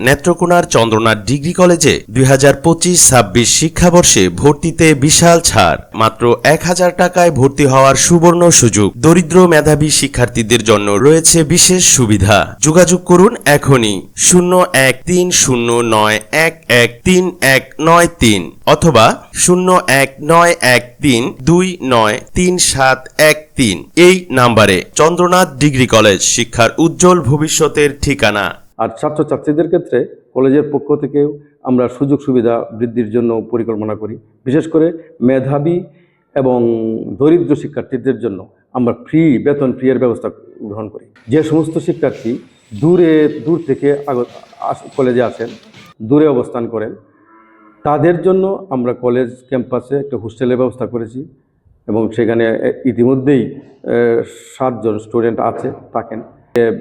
নেত্রকোনার চন্দ্রনাথ ডিগ্রি কলেজে দুই হাজার পঁচিশ ছাব্বিশ শিক্ষাবর্ষে ভর্তিতে বিশাল ছাড়। মাত্র এক হাজার টাকায় ভর্তি হওয়ার সুবর্ণ সুযোগ। দরিদ্র মেধাবী শিক্ষার্থীদের জন্য রয়েছে বিশেষ সুবিধা। যোগাযোগ করুন এখনই শূন্য এক তিন শূন্য নয় এক এক তিন এক নয় তিন অথবা শূন্য এক নয় এক তিন দুই নয় তিন সাত এক তিন। এই নাম্বারে চন্দ্রনাথ ডিগ্রি কলেজ শিক্ষার উজ্জ্বল ভবিষ্যতের ঠিকানা। আর ছাত্রছাত্রীদের ক্ষেত্রে কলেজের পক্ষ থেকেও আমরা সুযোগ সুবিধা বৃদ্ধির জন্য পরিকল্পনা করি। বিশেষ করে মেধাবী এবং দরিদ্র শিক্ষার্থীদের জন্য আমরা ফ্রি বেতন ফ্রি এর ব্যবস্থা গ্রহণ করি। যে সমস্ত শিক্ষার্থী দূরে, দূর থেকে আগত কলেজে আসেন, দূরে অবস্থান করেন, তাদের জন্য আমরা কলেজ ক্যাম্পাসে একটা হোস্টেলের ব্যবস্থা করেছি এবং সেখানে ইতিমধ্যেই সাতজন স্টুডেন্ট আছে, থাকেন।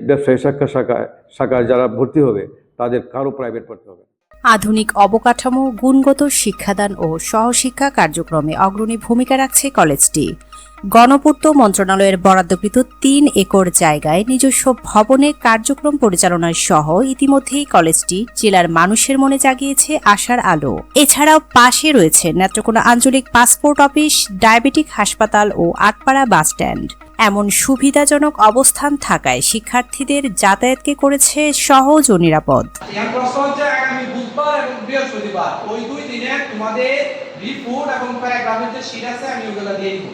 ব্যবসায়ী শাখা শাখায় শাখায় যারা ভর্তি হবে, তাদের কারও প্রাইভেট পড়তে হবে। আধুনিক অবকাঠামো, গুণগত শিক্ষাদান ও সহশিক্ষা কার্যক্রমে অগ্রণী ভূমিকা রাখছে কলেজটি। গণপূর্ত মন্ত্রণালয়ের বরাদ্দকৃত তিন একর জায়গায় নিজস্ব ভবনে কার্যক্রম পরিচালনার সহ ইতিমধ্যেই কলেজটি জেলার মানুষের মনে জাগিয়েছে আশার আলো। এছাড়াও পাশে রয়েছে নেত্রকোনা আঞ্চলিক পাসপোর্ট অফিস, ডায়াবেটিক হাসপাতাল ও আটপাড়া বাসস্ট্যান্ড এমন সুবিধাজনক অবস্থান থাকায় শিক্ষার্থীদের যাতায়াতকে করেছে সহজ ও নিরাপদ। তোমাদের রিপোর্ট এবং প্যারাগ্রাফের যে আমি ওগুলো দিয়ে দিব।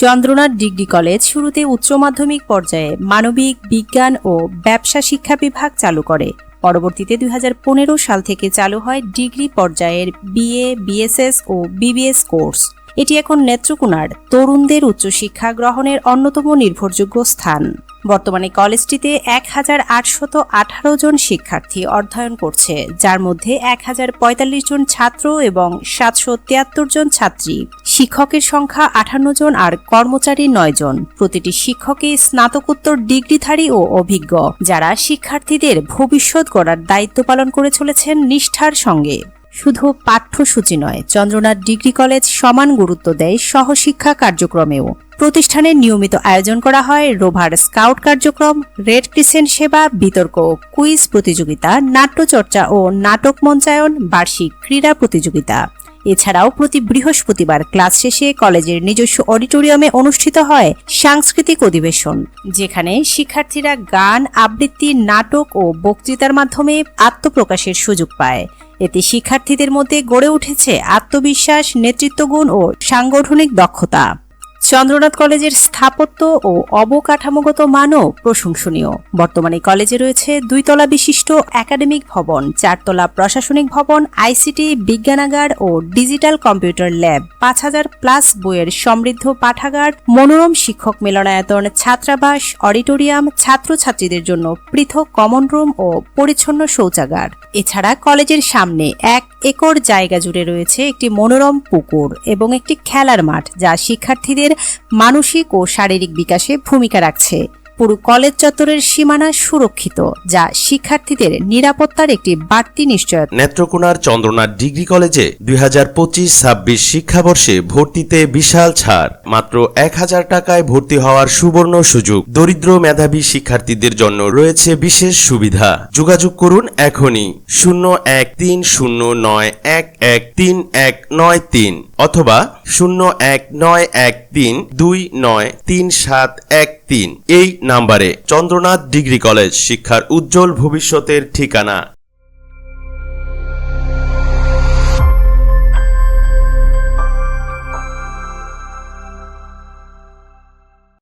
চন্দ্রনাথ ডিগ্রি কলেজ শুরুতে উচ্চ মাধ্যমিক পর্যায়ে মানবিক বিজ্ঞান ও ব্যবসা শিক্ষা বিভাগ চালু করে। পরবর্তীতে দুই হাজার পনেরো সাল থেকে চালু হয় ডিগ্রি পর্যায়ের বিএ, বিএসএস ও বিবিএস কোর্স। এটি এখন নেত্রকোনার তরুণদের উচ্চশিক্ষা গ্রহণের অন্যতম নির্ভরযোগ্য স্থান। বর্তমানে কলেজটিতে এক হাজার আটশত আঠারো জন শিক্ষার্থী অধ্যয়ন করছে, যার মধ্যে এক হাজার পঁয়তাল্লিশ জন ছাত্র এবং সাতশো তিয়াত্তর জন ছাত্রী। শিক্ষকের সংখ্যা আঠান্ন জন আর কর্মচারী নয় জন। প্রতিটি শিক্ষকই স্নাতকোত্তর ডিগ্রিধারী ও অভিজ্ঞ, যারা শিক্ষার্থীদের ভবিষ্যৎ গড়ার দায়িত্ব পালন করে চলেছেন নিষ্ঠার সঙ্গে। শুধু পাঠ্যসূচি নয়, চন্দ্রনাথ ডিগ্রি কলেজ সমান গুরুত্ব দেয় সহশিক্ষা কার্যক্রমেও। প্রতিষ্ঠানের নিয়মিত আয়োজন করা হয় রোভার স্কাউট কার্যক্রম, রেড ক্রিসেন্ট সেবা, বিতর্ক কুইজ প্রতিযোগিতা, নাট্যচর্চা ও নাটক মঞ্চায়ন, বার্ষিক ক্রীড়া প্রতিযোগিতা। এছাড়াও প্রতি বৃহস্পতিবার ক্লাস শেষে কলেজের নিজস্ব অডিটোরিয়ামে অনুষ্ঠিত হয় সাংস্কৃতিক অধিবেশন, যেখানে শিক্ষার্থীরা গান, আবৃত্তি, নাটক ও বক্তৃতার মাধ্যমে আত্মপ্রকাশের সুযোগ পায়। এতে শিক্ষার্থীদের মধ্যে গড়ে উঠেছে আত্মবিশ্বাস, নেতৃত্বগুণ ও সাংগঠনিক দক্ষতা। চন্দ্রনাথ কলেজের স্থাপত্য ও অবকাঠামোগত মানও প্রশংসনীয়। বর্তমানে কলেজে রয়েছে দুইতলা বিশিষ্ট একাডেমিক ভবন, চারতলা প্রশাসনিক ভবন, আইসিটি, বিজ্ঞানাগার ও ডিজিটাল কম্পিউটার ল্যাব, পাঁচ হাজার প্লাস বইয়ের সমৃদ্ধ পাঠাগার, মনোরম শিক্ষক মিলনায়তন, ছাত্রাবাস, অডিটোরিয়াম, ছাত্রছাত্রীদের জন্য পৃথক কমন রুম ও পরিচ্ছন্ন শৌচাগার। এছাড়া কলেজের সামনে এক একর জায়গা জুড়ে রয়েছে একটি মনোরম পুকুর এবং একটি খেলার মাঠ যা শিক্ষার্থীদের মানসিক ও শারীরিক বিকাশে ভূমিকা রাখছে। পুরো কলেজ চত্বরের সীমানা সুরক্ষিত, যা শিক্ষার্থীদের নিরাপত্তার একটি বাড়তি নিশ্চয়তা। নেত্রকোনার চন্দ্রনাথ ডিগ্রি কলেজে দুই হাজার পঁচিশ ছাব্বিশ শিক্ষাবর্ষে ভর্তিতে বিশাল ছাড়, মাত্র এক হাজার টাকায় ভর্তি হওয়ার সুবর্ণ সুযোগ। দরিদ্র মেধাবী শিক্ষার্থীদের জন্য রয়েছে বিশেষ সুবিধা। যোগাযোগ করুন এখনই শূন্য এক তিন শূন্য নয় এক এক তিন এক নয় তিন অথবা শূন্য এক নয় এক তিন দুই নয় তিন সাত এক তিন। এই নাম্বারে চন্দ্রনাথ ডিগ্রি কলেজ শিক্ষার উজ্জ্বল ভবিষ্যতের ঠিকানা।